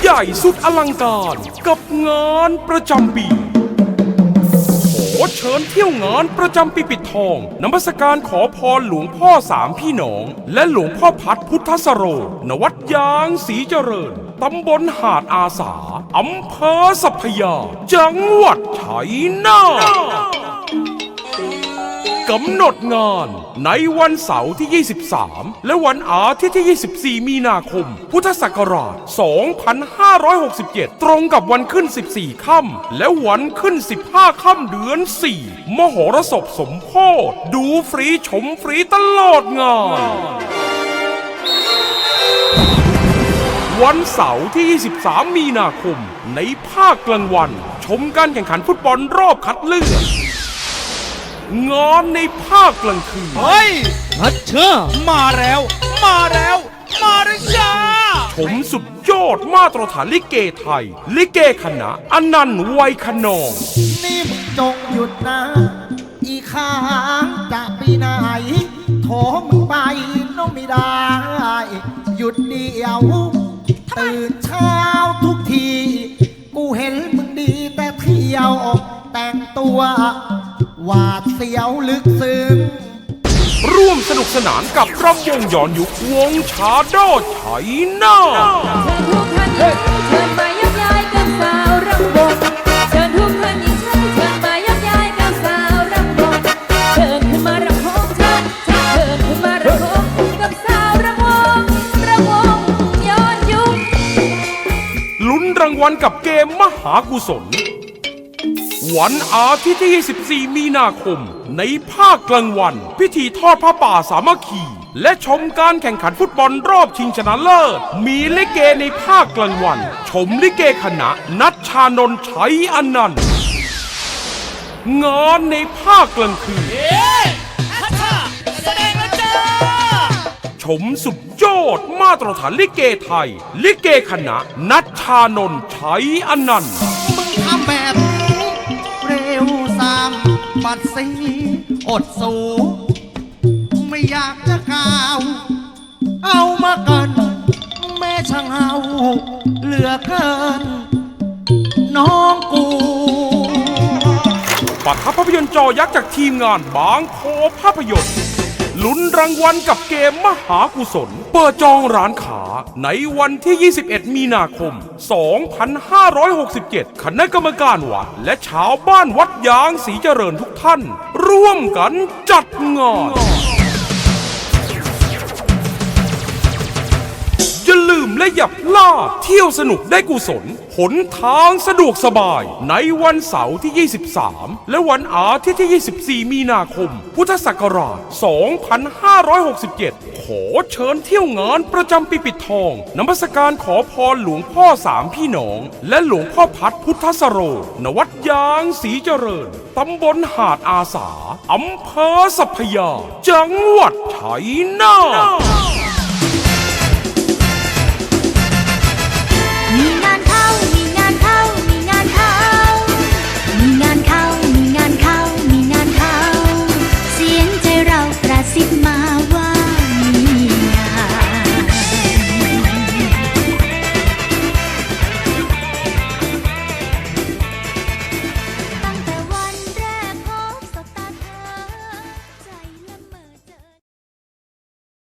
ใหญ่สุดอลังการกับงานประจำปี ขอเชิญเที่ยวงานประจำปีปิดทองนมัสการขอพรหลวงพ่อสามพี่น้อง และหลวงพ่อพัดพุทธสโร นวัดยางศีเจริญ ตำบลหาดอาสา อำเภอสัพพยา จังหวัดชัยนาท กำหนดงานในวันเสาร์ที่ 23 และวันอาทิตย์ที่ 24 มีนาคม พุทธศักราช 2567 ตรงกับวันขึ้น 14 ค่ำและวันขึ้น 15 ค่ำเดือน 4มหรสพสมโพธดูฟรีชมฟรีตลอดงาน วันเสาร์ที่ 23 มีนาคม ในภาคกลางวัน ชมการแข่งขันฟุตบอลรอบคัดเลือก งานในภาคกลางคืน เฮ้ย ฮัทเชอร์มาแล้ว มาแล้ว มาแล้วจ้าชมสุดยอดมาตรฐานลิเกไทย ลิเกคณะอนันต์ไวยขนองนี่มึงจงหยุดนะ อีข้างจะไปไหนโถมึงไปน้องไม่ได้ หยุดเดียว ตื่นเช้าทุกที กูเห็นมึงดีแต่เที่ยวออกแต่งตัว หวาดเสียวลึกซึ้ง ร่วมสนุกสนานกับรำวงย้อนยุควงชาโดไทยนาทเชิญทุกท่านเชิญมายักย้ายกับสาวรำวงเชิญทุกท่านหญิงชายเชิญมายักย้ายกับสาวรำวงเชิญขึ้นมารำวงเชิญเชิญขึ้นมารำวงกับสาวรำวงรำวงย้อนยุคลุ้นรางวัลกับเกมมหากุศล วันอาทิตย์ที่ 24 มีนาคม ในภาคกลางวัน พิธีทอดผ้าป่าสามัคคี และชมการแข่งขันฟุตบอลรอบชิงชนะเลิศ มีลิเกในภาคกลางวัน ชมลิเกคณะนัชชานนท์ชัยอนันต์งานในภาคกลางคืนชอร์แสดงแล้วจ้าชมสุดยอดมาตรฐานลิเกไทย ลิเกคณะนัชชานนท์ชัยอนันต์ ปัดสีอดสู ไม่อยากจะกล่าว เอามาเกิน แม่ช่างเอาเหลือเกิน น้องกู ปัดทภาพยนตร์จอยักษ์จากทีมงานบางโพภาพยนตร์ ลุ้นรางวัลกับเกมมหากุศล เปิดจองร้านขาในวันที่ 21 มีนาคม 2567 คณะกรรมการวัด และชาวบ้านวัดยางศรีเจริญทุกท่าน ร่วมกันจัดงาน และอย่าพลาเที่ยวสนุกได้กุศล หนทางสะดวกสบาย ในวันเสาร์ที่ 23 และวันอาทิตย์ที่ 24 มีนาคม พุทธศักราช 2567 ขอเชิญเที่ยวงานประจำปีปิดทองนมัสการขอพรหลวงพ่อสามพี่น้อง และหลวงพ่อพัดพุทธสโร นวัดยางศรีเจริญตำบลหาดอาสาอำเภอสัพพยา จังหวัดชัยนาท